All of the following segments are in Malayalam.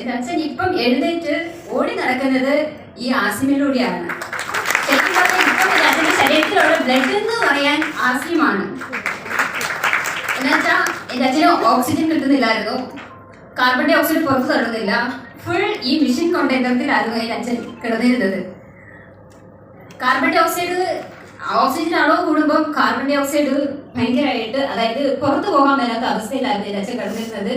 അച്ഛൻ ഇപ്പം എഴുന്നേറ്റ് ഓടി നടക്കുന്നത് ഈ ആസിമിലൂടെയാണ്. ഇപ്പം ശരീരത്തിലുള്ള ബ്ലഡ് എന്ന് പറയാൻ ആസിമാണ്. എന്നുവെച്ചാ എന്റെ അച്ഛന് ഓക്സിജൻ കിട്ടുന്നില്ലായിരുന്നു. കാർബൺ ഡൈ ഓക്സൈഡ് പുറത്തു തള്ളുന്നില്ല. ഫുൾ ഈ മിഷൻ കൊണ്ടേന്ദ്രത്തിലായിരുന്നു എന്റെ അച്ഛൻ കിടന്നിരുന്നത്. കാർബൺ ഡൈ ഓക്സൈഡ് ഓക്സിജൻ അളവ് കൂടുമ്പോൾ കാർബൺ ഡൈ ഓക്സൈഡ് ഭയങ്കരമായിട്ട് അതായത് പുറത്തു പോകാൻ മേലാത്ത അവസ്ഥയിലായിരുന്നു എന്റെ അച്ഛൻ കിടന്നിരുന്നത്.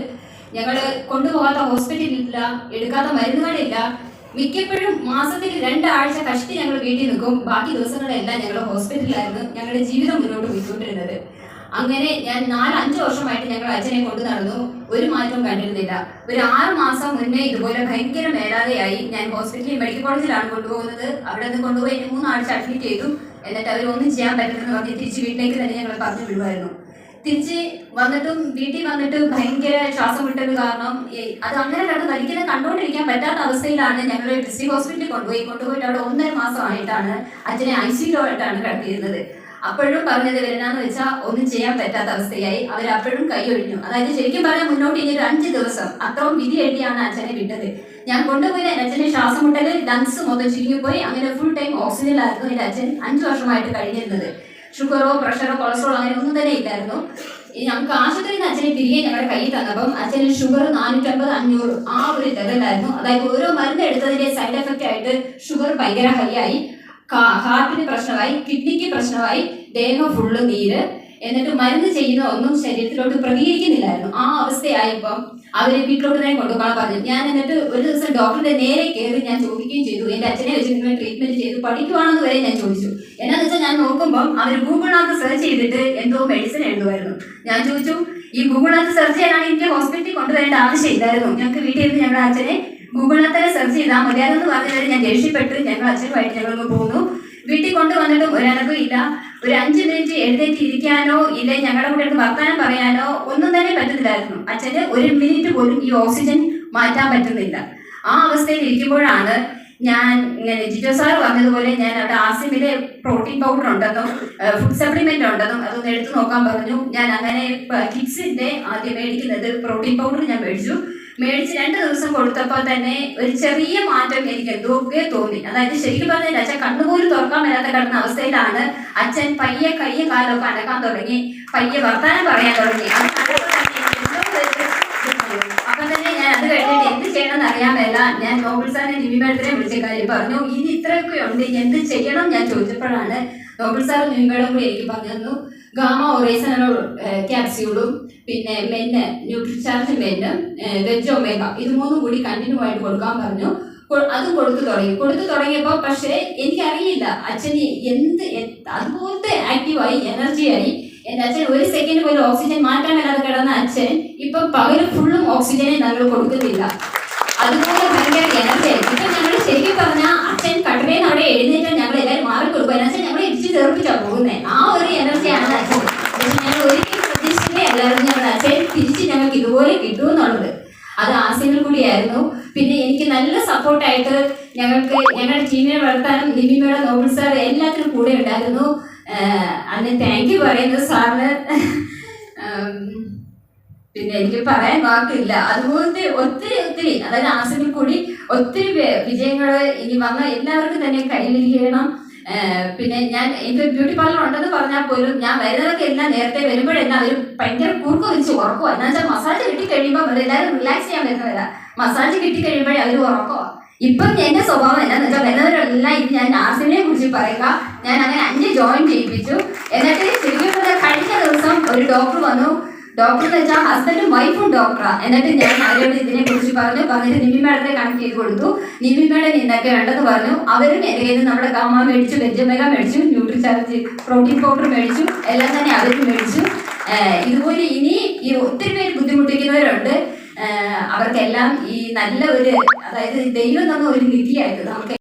ഞങ്ങൾ കൊണ്ടുപോകാത്ത ഹോസ്പിറ്റലില്ല എടുക്കാത്ത മരുന്നുകളില്ല. മിക്കപ്പോഴും മാസത്തിൽ രണ്ടാഴ്ച കഷ്ടി ഞങ്ങൾ വീട്ടിൽ നിൽക്കും. ബാക്കി ദിവസങ്ങളെല്ലാം ഞങ്ങൾ ഹോസ്പിറ്റലിലായിരുന്നു ഞങ്ങളുടെ ജീവിതം മുന്നോട്ട് പോയിക്കൊണ്ടിരുന്നത്. അങ്ങനെ ഞാൻ നാല് അഞ്ച് വർഷമായിട്ട് ഞങ്ങൾ അച്ഛനെ കൊണ്ടു നടന്നു. ഒരു മാറ്റവും കണ്ടിരുന്നില്ല. ഒരു ആറ് മാസം മുന്നേ ഇതുപോലെ ഭയങ്കര മേലാതെയായി ഞാൻ ഹോസ്പിറ്റലിൽ മെഡിക്കൽ കോളേജിലാണ് കൊണ്ടുപോകുന്നത്. അവിടെ നിന്ന് കൊണ്ടുപോയി എന്നെ മൂന്നാഴ്ച അഡ്മിറ്റ് ചെയ്തു. എന്നിട്ട് അവർ ഒന്നും ചെയ്യാൻ പറ്റില്ലെന്ന് പറഞ്ഞ് തിരിച്ച് വീട്ടിലേക്ക് തന്നെ ഞങ്ങൾ പറഞ്ഞു വിടുമായിരുന്നു. തിരിച്ച് വന്നിട്ടും വീട്ടിൽ വന്നിട്ട് ഭയങ്കര ശ്വാസം വിട്ടത് കാരണം അത് അങ്ങനെ കണ്ട് ഒരിക്കലും കണ്ടുകൊണ്ടിരിക്കാൻ പറ്റാത്ത അവസ്ഥയിലാണ് ഞങ്ങൾ ഡിസ്ട്രിക്ട് ഹോസ്പിറ്റലിൽ കൊണ്ടുപോയി. കൊണ്ടുപോയിട്ട് അവിടെ ഒന്നര മാസമായിട്ടാണ് അച്ഛനെ ഐ സിയിലോട്ടാണ് കിടത്തിയിരുന്നത്. അപ്പോഴും പറഞ്ഞത് വരണമെന്ന് വെച്ചാൽ ഒന്നും ചെയ്യാൻ പറ്റാത്ത അവസ്ഥയായി. അവർ അപ്പോഴും കൈയൊഴിഞ്ഞു അതായത് ശരിക്കും പറഞ്ഞാൽ മുന്നോട്ട് ഇനി ഒരു അഞ്ച് ദിവസം അത്രയും വിധി എഴുതിയാണ് അച്ഛനെ വിട്ടത്. ഞാൻ കൊണ്ടുപോയി അച്ഛനെ ശ്വാസം മുട്ടൽ ലങ്സ് മൊത്തം ചുരുങ്ങിപ്പോയി. അങ്ങനെ ഫുൾ ടൈം ഓക്സിജനിലായിരുന്നു എന്റെ അച്ഛൻ അഞ്ച് വർഷമായിട്ട് കഴിഞ്ഞിരുന്നത്. ഷുഗറോ പ്രഷറോ കൊളസ്ട്രോളോ അങ്ങനെ ഒന്നും തന്നെ ഇല്ലായിരുന്നു. ഞങ്ങൾക്ക് ആശുപത്രിയിൽ നിന്ന് അച്ഛനെ തിരികെ ഞങ്ങളുടെ കയ്യിൽ തന്നപ്പം അച്ഛന് ഷുഗർ നാനൂറ്റമ്പത് അഞ്ഞൂറ് ആ ഒരു ലെവലായിരുന്നു അതായത് ഓരോ മരുന്ന് എടുത്തതിന്റെ സൈഡ് എഫക്റ്റ് ആയിട്ട് ഷുഗർ ഭയങ്കര ഹൈ ആയി. ഹാർട്ടിന് പ്രശ്നമായി കിഡ്നിക്ക് പ്രശ്നമായി. ദേഹം ഫുള്ള് നീര്. എന്നിട്ട് മരുന്ന് ചെയ്യുന്ന ഒന്നും ശരീരത്തിലോട്ട് പ്രതികരിക്കുന്നില്ലായിരുന്നു. ആ അവസ്ഥയായപ്പം അവരെ വീട്ടിലോട്ട് തന്നെ കൊണ്ടുപോകാൻ പറഞ്ഞു. ഞാൻ എന്നിട്ട് ഒരു ദിവസം ഡോക്ടറിന്റെ നേരെ കയറി ഞാൻ ചോദിക്കുകയും ചെയ്തു. എന്റെ അച്ഛനെ വെച്ച് നിങ്ങൾ ട്രീറ്റ്മെന്റ് ചെയ്ത്. പഠിക്കുവാണെന്ന് വരെ ഞാൻ ചോദിച്ചു. ഞാൻ നോക്കുമ്പോൾ അവർ ഗൂഗിളിനകത്ത് സെർച്ച് ചെയ്തിട്ട് എന്തോ മെഡിസിൻ എഴുതുമായിരുന്നു ഞാൻ ചോദിച്ചു ഈ ഗൂഗിളിനകത്ത് സെർച്ച് ചെയ്യാനാണ് എനിക്ക് ഹോസ്പിറ്റലിൽ കൊണ്ടുവരേണ്ട ആവശ്യമില്ലായിരുന്നു. ഞങ്ങൾക്ക് വീട്ടിൽ നിന്ന് ഞങ്ങളുടെ അച്ഛനെ ഗൂഗിളിനകത്ത് സെർച്ച് ചെയ്താൽ മതിയായിരുന്നു പറഞ്ഞവരെ ഞാൻ ദേഷ്യപ്പെട്ട്. ഞങ്ങൾ അച്ഛനുമായിട്ട് ഞങ്ങൾ പോകുന്നു വീട്ടിൽ കൊണ്ടുവന്നിട്ടും ഒരനക്കും ഇല്ല. ഒരു അഞ്ച് മിനിറ്റ് എഴുന്നേറ്റ് ഇരിക്കാനോ ഇല്ല ഞങ്ങളുടെ കൂടെ വർത്താനം പറയാനോ ഒന്നും തന്നെ പറ്റുന്നില്ലായിരുന്നു അച്ഛന് ഒരു മിനിറ്റ് പോലും ഈ ഓക്സിജൻ മാറ്റാൻ പറ്റുന്നില്ല. ആ അവസ്ഥയിൽ ഇരിക്കുമ്പോഴാണ് ഞാൻ ജിജോ സാർ പറഞ്ഞതുപോലെ ഞാൻ അവിടെ ആസിമിലെ പ്രോട്ടീൻ പൗഡർ ഉണ്ടെന്നും ഫുഡ് സപ്ലിമെന്റ് ഉണ്ടെന്നും അതൊന്ന് എടുത്തു നോക്കാൻ പറഞ്ഞു. ഞാൻ അങ്ങനെ കിഡ്സിന്റെ ആദ്യം മേടിക്കുന്നത് പ്രോട്ടീൻ പൗഡർ ഞാൻ മേടിച്ചു. മേടിച്ച് രണ്ട് ദിവസം കൊടുത്തപ്പോൾ തന്നെ ഒരു ചെറിയ മാറ്റം എനിക്ക് എന്തൊക്കെ തോന്നി. അതായത് ശരിക്കും പറഞ്ഞാൽ അച്ഛൻ കണ്ണുപോലും തുറക്കാൻ വരാത്ത കിടന്ന അവസ്ഥയിലാണ് അച്ഛൻ പയ്യെ കയ്യും കാലൊക്കെ അനക്കാൻ തുടങ്ങി പയ്യെ വർത്താനം പറയാൻ തുടങ്ങി അത് കണ്ടപ്പോൾ തന്നെ എനിക്ക് എന്തോ ഒരു ഇത് തോന്നി. അപ്പൊ തന്നെ ഞാൻ അത് കഴിഞ്ഞിട്ട് എന്ത് ചെയ്യണമെന്ന് അറിയാൻ മേല. ഞാൻ നോബിൾ സാറിനെ നിമി മേഡത്തിനെ വിളിച്ച കാര്യം പറഞ്ഞു ഇനി ഇത്രയൊക്കെ ഉണ്ട് എന്ത് ചെയ്യണം? ഞാൻ ചോദിച്ചപ്പോഴാണ് നോബിൾ സാർ നിമി മേഡം കൂടി എനിക്ക് പറഞ്ഞു ഗാമ ഒറേസനോ ക്യാപ്സ്യൂളും പിന്നെ മെന്ന് ന്യൂട്രിചാർജ് മെന്ന് വെജ് ഒമേഗ ഇത് മൂന്നും കൂടി കണ്ടിന്യൂ ആയിട്ട് കൊടുക്കാൻ പറഞ്ഞു. അത് കൊടുത്തു തുടങ്ങി. കൊടുത്തു തുടങ്ങിയപ്പോൾ പക്ഷേ എനിക്കറിയില്ല. അച്ഛന് എന്ത് അതുപോലത്തെ ആക്റ്റീവായി എനർജിയായി എന്റെ അച്ഛൻ ഒരു സെക്കൻഡ് പോലും ഓക്സിജൻ മാറ്റാൻ മേലാതെ കിടന്ന അച്ഛൻ ഇപ്പം പകൽ ഫുള്ളും ഓക്സിജനെ ഞങ്ങൾ കൊടുക്കുന്നില്ല. അതുപോലെ ഭയങ്കര എനർജിയായി ഇപ്പൊ ഞങ്ങൾ ശരിക്കും പറഞ്ഞാൽ അച്ഛൻ കടമേന്ന് അവിടെ എഴുന്നേറ്റാൽ ഞങ്ങൾ എല്ലാവരും മാറി കൊടുക്കും എന്നുവെച്ചാൽ ഞങ്ങൾ ഇടിച്ച് തെറിപ്പിച്ചാ പോകുന്നത് ആ ഒരു എനർജിയാണ് അച്ഛൻ. ഞങ്ങൾ ഒരിക്കലും പ്രതീക്ഷിച്ചേ എല്ലാവരും ഞങ്ങൾ അച്ഛൻ തിരിച്ച് ഞങ്ങൾക്ക് ഇതുപോലെ കിട്ടുമെന്നുള്ളത്. അത് ആശയങ്ങൾ കൂടിയായിരുന്നു. പിന്നെ എനിക്ക് നല്ല സപ്പോർട്ടായിട്ട് ഞങ്ങൾക്ക് ഞങ്ങളുടെ ടീമിനെ വളർത്താനും നിമിമയുടെ നോബിൾ സാർ എല്ലാത്തിനും കൂടെ ഉണ്ടായിരുന്നു. അതിന് താങ്ക് യു പറയുന്നത് സാറിന്. പിന്നെ എനിക്ക് പറയാൻ വാക്കില്ല. അതുപോലത്തെ ഒത്തിരി ഒത്തിരി അതായത് ആസിമിൽ കൂടി ഒത്തിരി വിജയങ്ങൾ ഇനി വന്ന എല്ലാവർക്കും തന്നെ കയ്യിലിരിക്കണം. പിന്നെ ഞാൻ എനിക്ക് ബ്യൂട്ടി പാർലർ ഉണ്ടെന്ന് പറഞ്ഞാൽ പോലും ഞാൻ വരുന്നതൊക്കെ എല്ലാം നേരത്തെ വരുമ്പോഴെല്ലാം അവർ ഭയങ്കര കൂർക്കം വെച്ച് ഉറക്കുക എന്നാ വെച്ചാൽ മസാജ് കിട്ടി കഴിയുമ്പോൾ എല്ലാവരും റിലാക്സ് ചെയ്യാൻ വരുന്നവരാ. മസാജ് കിട്ടി കഴിയുമ്പോഴേ അവർ ഉറക്കുക ഇപ്പം എന്റെ സ്വഭാവം എന്താന്ന് വെച്ചാൽ വരുന്നവരെല്ലാം ഇത് ഞാൻ നാസിനെ കുറിച്ച് പറയുക. ഞാൻ അങ്ങനെ അഞ്ച് ജോയിൻ ചെയ്യിപ്പിച്ചു. എന്നിട്ട് ശരിക്കും കഴിഞ്ഞ ദിവസം ഒരു ഡോക്ടർ വന്നു. ഡോക്ടർ എന്ന് വെച്ചാൽ ഹസ്ബൻഡും വൈഫും ഡോക്ടറാ എന്നിട്ട് ഞാൻ അവരോട് ഇതിനെ കുറിച്ച് പറഞ്ഞു? പറഞ്ഞിട്ട് നിമി മേഡത്തെ കണക്ട് ചെയ്ത് കൊടുത്തു. നിമി മേഡം ഇന്നൊക്കെ വേണ്ടെന്ന് പറഞ്ഞു. അവരും നിന്ന് നമ്മുടെ കാമ മേടിച്ചു വെജമേഗ മേടിച്ചു ന്യൂട്രി ചാർജ് പ്രോട്ടീൻ പൗഡർ മേടിച്ചു എല്ലാം തന്നെ അവരും മേടിച്ചു. ഇതുപോലെ ഇനി ഈ ഒത്തിരി പേര് ബുദ്ധിമുട്ടിക്കുന്നവരുണ്ട്. അവർക്കെല്ലാം ഈ നല്ല ഒരു അതായത് ദൈവം തന്ന ഒരു നിധിയായിട്ട് നമുക്ക്